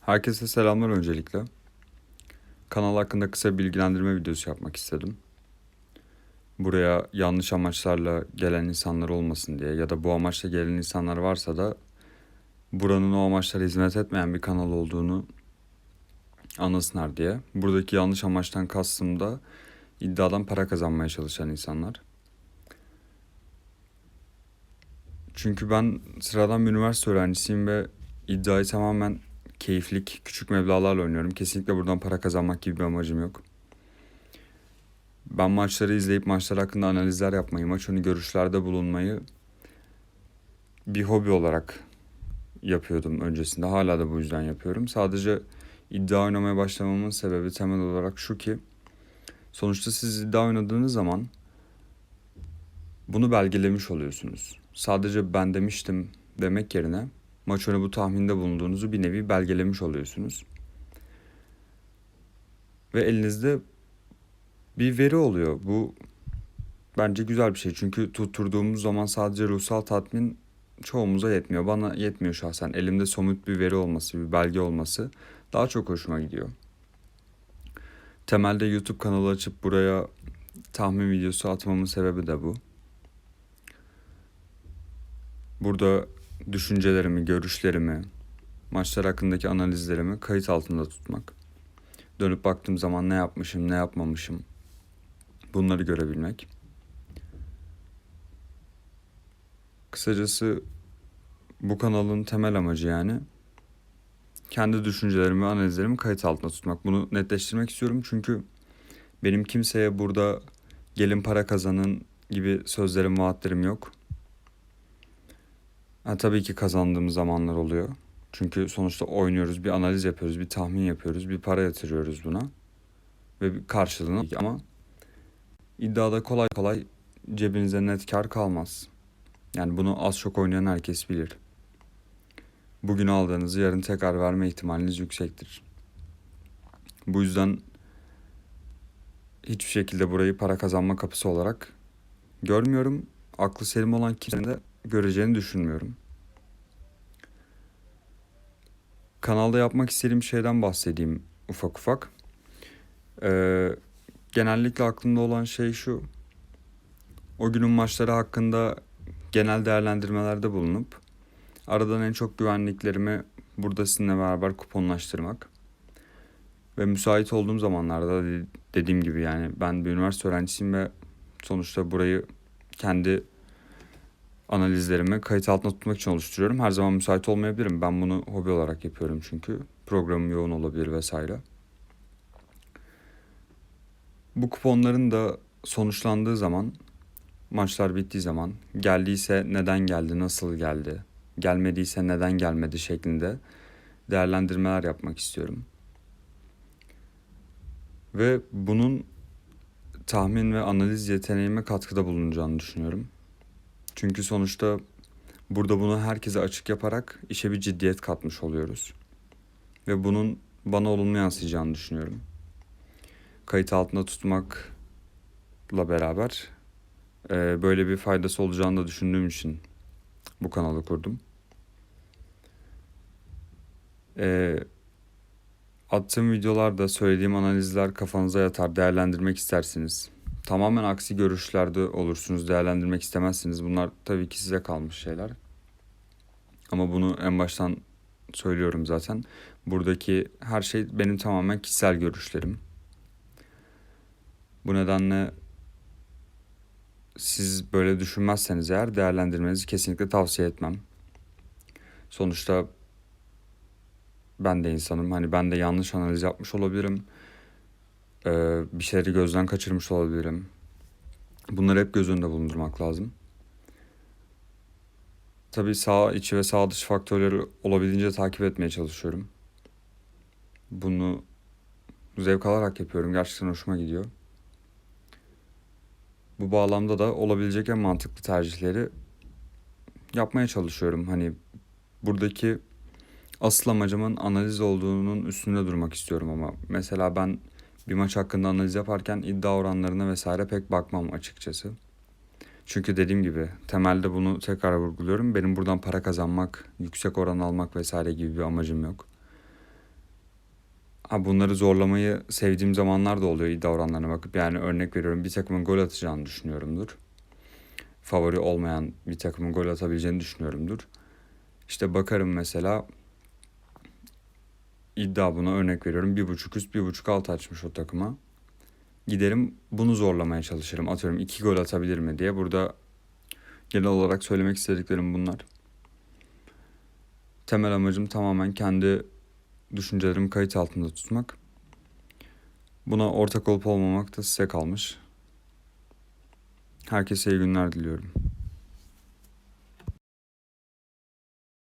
Herkese selamlar öncelikle. Kanal hakkında kısa bilgilendirme videosu yapmak istedim. Buraya yanlış amaçlarla gelen insanlar olmasın diye ya da bu amaçla gelen insanlar varsa da buranın o amaçlara hizmet etmeyen bir kanal olduğunu anlasınlar diye. Buradaki yanlış amaçtan kastım da iddiadan para kazanmaya çalışan insanlar. Çünkü ben sıradan bir üniversite öğrencisiyim ve iddiayı tamamen keyiflik, küçük meblağlarla oynuyorum. Kesinlikle buradan para kazanmak gibi bir amacım yok. Ben maçları izleyip maçlar hakkında analizler yapmayı, maç önü görüşlerde bulunmayı bir hobi olarak yapıyordum öncesinde. Hala da bu yüzden yapıyorum. Sadece iddia oynamaya başlamamın sebebi temel olarak şu ki sonuçta siz iddia oynadığınız zaman bunu belgelemiş oluyorsunuz. Sadece ben demiştim demek yerine maç önü bu tahminde bulunduğunuzu bir nevi belgelemiş oluyorsunuz. Ve elinizde bir veri oluyor. Bu bence güzel bir şey. Çünkü tutturduğumuz zaman sadece ruhsal tatmin çoğumuza yetmiyor. Bana yetmiyor şahsen. Elimde somut bir veri olması, bir belge olması daha çok hoşuma gidiyor. Temelde YouTube kanalı açıp buraya tahmin videosu atmamın sebebi de bu. Burada düşüncelerimi, görüşlerimi, maçlar hakkındaki analizlerimi kayıt altında tutmak. Dönüp baktığım zaman ne yapmışım, ne yapmamışım bunları görebilmek. Kısacası bu kanalın temel amacı yani kendi düşüncelerimi, analizlerimi kayıt altında tutmak. Bunu netleştirmek istiyorum çünkü benim kimseye burada gelin para kazanın gibi sözlerim, vaatlerim yok. Ha, tabii ki kazandığım zamanlar oluyor. Çünkü sonuçta oynuyoruz, bir analiz yapıyoruz, bir tahmin yapıyoruz, bir para yatırıyoruz buna. Ve bir karşılığını ama iddiada kolay kolay cebinize net kar kalmaz. Yani bunu az çok oynayan herkes bilir. Bugün aldığınızı yarın tekrar verme ihtimaliniz yüksektir. Bu yüzden hiçbir şekilde burayı para kazanma kapısı olarak görmüyorum. Aklı selim olan kimsenin de göreceğini düşünmüyorum. Kanalda yapmak istediğim şeyden bahsedeyim ufak ufak. Ee, genellikle aklımda olan şey şu. O günün maçları hakkında genel değerlendirmelerde bulunup aradan en çok güvenliklerimi burada sizinle beraber kuponlaştırmak. Ve müsait olduğum zamanlarda dediğim gibi yani ben bir üniversite öğrencisiyim ve sonuçta burayı kendi analizlerimi kayıt altına tutmak için oluşturuyorum. Her zaman müsait olmayabilirim. Ben bunu hobi olarak yapıyorum çünkü. Programım yoğun olabilir vesaire. Bu kuponların da sonuçlandığı zaman, maçlar bittiği zaman geldiyse neden geldi, nasıl geldi, gelmediyse neden gelmedi şeklinde değerlendirmeler yapmak istiyorum. Ve bunun tahmin ve analiz yeteneğime katkıda bulunacağını düşünüyorum. Çünkü sonuçta burada bunu herkese açık yaparak işe bir ciddiyet katmış oluyoruz. Ve bunun bana olumlu yansıyacağını düşünüyorum. Kayıt altında tutmakla beraber e, böyle bir faydası olacağını da düşündüğüm için bu kanalı kurdum. E, attığım videolarda söylediğim analizler kafanıza yatar, değerlendirmek istersiniz tamamen aksi görüşlerde olursunuz, değerlendirmek istemezsiniz. Bunlar tabii ki size kalmış şeyler. Ama bunu en baştan söylüyorum zaten. Buradaki her şey benim tamamen kişisel görüşlerim. Bu nedenle siz böyle düşünmezseniz eğer değerlendirmenizi kesinlikle tavsiye etmem. Sonuçta ben de insanım. Hani ben de yanlış analiz yapmış olabilirim ee, bir şeyleri gözden kaçırmış olabilirim. Bunları hep göz önünde bulundurmak lazım. Tabii sağ içi ve sağ dışı faktörleri olabildiğince takip etmeye çalışıyorum. Bunu zevk alarak yapıyorum. Gerçekten hoşuma gidiyor. Bu bağlamda da olabilecek en mantıklı tercihleri yapmaya çalışıyorum. Hani buradaki asıl amacımın analiz olduğunun üstünde durmak istiyorum ama mesela ben bir maç hakkında analiz yaparken iddia oranlarına vesaire pek bakmam açıkçası. Çünkü dediğim gibi temelde bunu tekrar vurguluyorum. Benim buradan para kazanmak, yüksek oran almak vesaire gibi bir amacım yok. Ha bunları zorlamayı sevdiğim zamanlar da oluyor iddia oranlarına bakıp. Yani örnek veriyorum bir takımın gol atacağını düşünüyorumdur. Favori olmayan bir takımın gol atabileceğini düşünüyorumdur. İşte bakarım mesela iddia buna örnek veriyorum. Bir buçuk üst bir buçuk alt açmış o takıma. Giderim bunu zorlamaya çalışırım. Atıyorum iki gol atabilir mi diye. Burada genel olarak söylemek istediklerim bunlar. Temel amacım tamamen kendi düşüncelerimi kayıt altında tutmak. Buna ortak olup olmamak da size kalmış. Herkese iyi günler diliyorum.